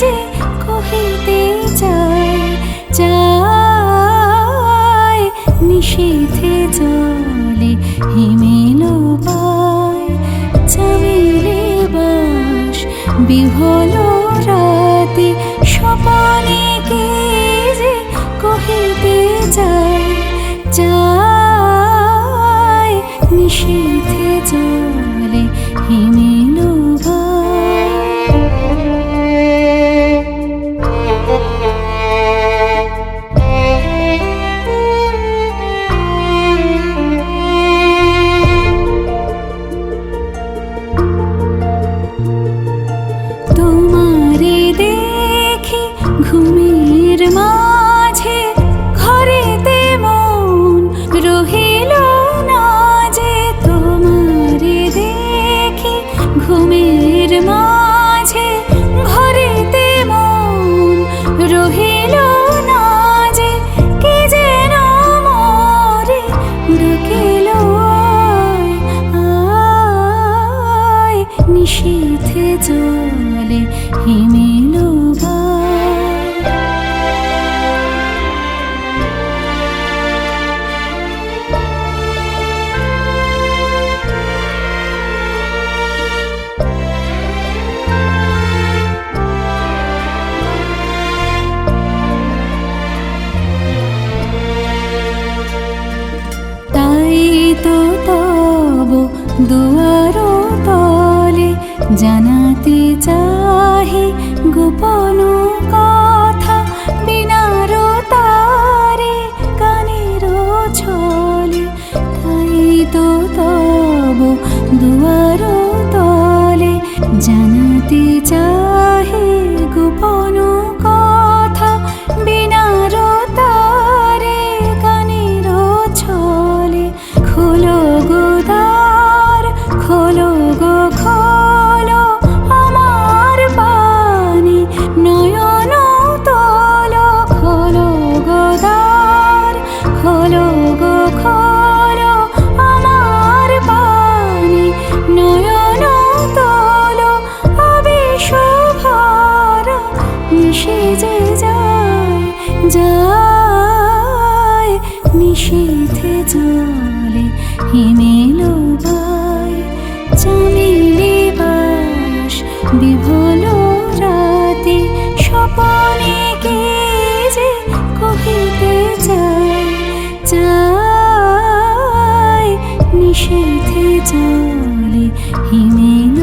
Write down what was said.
যে কহিতে যায় যায় নিষেধে জলে হিমেল পায়। চামেলি বাস বিহল রাতে, সপনে কে যে কহিতে যায় যায় ঘুমের মাঝে ঘরেতে মন রহিল না যে তোমারে দেখি। ঘুমের মাঝে ঘরেতে মন রহিল না যে কে যেন মরে ডাকিল নিষেধে জলে হিমেল তো তব দুয়ার তলে জানাতে চাহি গোপন কথা বিনার তারে কানের ছলে। তাই তো তব দুয়ার তলে জানাতে চাহি যায় নিষেধে জলে হিমেল বাই চামেলি বাস, বিভল রাতে স্বপনে কে যে কহিতে যায় যায় নিষেধে জলে হিমেল